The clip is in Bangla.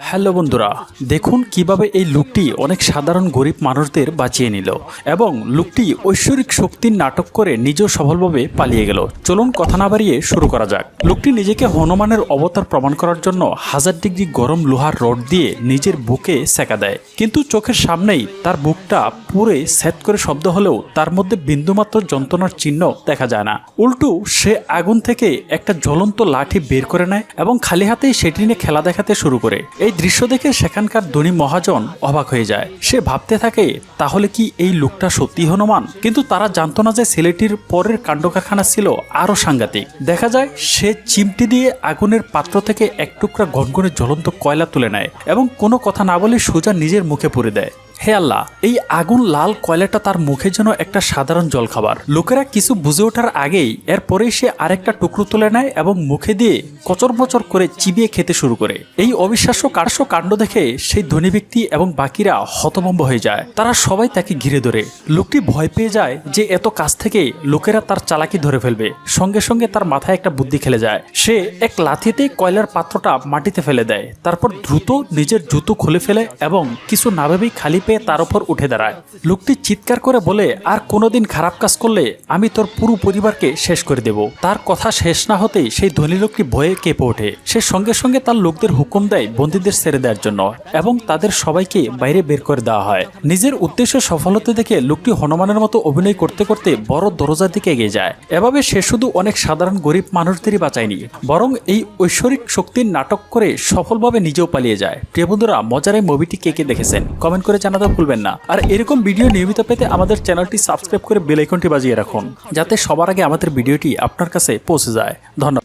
হ্যালো বন্ধুরা, দেখুন কীভাবে এই লুকটি অনেক সাধারণ গরিব মানুষদের বাঁচিয়ে নিল এবং লুকটি ঐশ্বরিক শক্তির নাটক করে নিজেও সফলভাবে পালিয়ে গেল। চলুন কথা না বাড়িয়ে শুরু করা যাক। লুকটি নিজেকে হনুমানের অবতার প্রমাণ করার জন্য হাজার ডিগ্রি গরম লোহার রড দিয়ে নিজের বুকে সেকা দেয়। কিন্তু চোখের সামনেই তার বুকটা পুরে সেট করে শব্দ হলেও তার মধ্যে বিন্দুমাত্র যন্ত্রণার চিহ্ন দেখা যায় না। উল্টো সে আগুন থেকে একটা জ্বলন্ত লাঠি বের করে নেয় এবং খালি হাতেই সেটি নিয়ে খেলা দেখাতে শুরু করে। এই দৃশ্য দেখে সেখানকার ধনী মহাজন অবাক হয়ে যায়। সে ভাবতে থাকে, তাহলে কি এই লোকটা সত্যি হনুমান? কিন্তু তারা জানতো না যে ছেলেটির পরের কাণ্ড কারখানা ছিল আরও সাংঘাতিক। দেখা যায়, সে চিমটি দিয়ে আগুনের পাত্র থেকে এক টুকরা ঘনঘনে জ্বলন্ত কয়লা তুলে নেয় এবং কোনো কথা না বলে সোজা নিজের মুখে পুরে দেয়। হে আল্লাহ, এই আগুন লাল কয়লাটা তার মুখে যেন একটা সাধারণ জলখাবার। লোকেরা কিছু বুঝে ওঠার আগেই এরপরেই সে আরেকটা টুকরো তুলে নেয় এবং মুখে দিয়ে কচর বচর করে চিবিয়ে খেতে শুরু করে। এই অবিশ্বাস্য কার্য কাণ্ড দেখে সেই ধনী ব্যক্তি এবং বাকিরা হতভম্ব হয়ে যায়। তারা সবাই তাকে ঘিরে ধরে। লোকটি ভয় পেয়ে যায় যে এত কাছ থেকে লোকেরা তার চালাকি ধরে ফেলবে। সঙ্গে সঙ্গে তার মাথায় একটা বুদ্ধি খেলে যায়। সে এক লাথিতে কয়লার পাত্রটা মাটিতে ফেলে দেয়। তারপর দ্রুত নিজের জুতো খুলে ফেলে এবং কিছু না ভেবেই খালি পেয়ে তার উপর উঠে দাঁড়ায়। লোকটি চিৎকার করে বলে, আর কোনোদিন খারাপ কাজ করলে আমি তোর পুরো পরিবারকে শেষ করে দেব। তার কথা শেষ না হতেই সেই ধনী লোকটি ভয়ে কেঁপে ওঠে। সে সঙ্গে সঙ্গে তার লোকদের হুকুম দেয় বন্দীদের ছেড়ে দেওয়ার জন্য এবং তাদের সবাইকে বাইরে বের করে দেওয়া হয়। নিজের উদ্দেশ্য সফল হতে দেখে লোকটি হনুমানের মতো অভিনয় করতে করতে বড় দরজার দিকে এগিয়ে যায়। এভাবে সে শুধু অনেক সাধারণ গরিব মানুষদেরই বাঁচায়নি, বরং এই ঐশ্বরিক শক্তির নাটক করে সফলভাবে নিজেও পালিয়ে যায়। প্রিয় বন্ধুরা, মজার এই মুভিটি কে কে দেখেছেন? কমেন্ট করে জানাতে ভুলবেন না। আর এরকম ভিডিও নিয়মিত পেতে আমাদের চ্যানেলটি সাবস্ক্রাইব করে বেল আইকনটি বাজিয়ে রাখুন, যাতে সবার আগে আমাদের ভিডিওটি আপনার কাছে পৌঁছে যায়। ধন্যবাদ।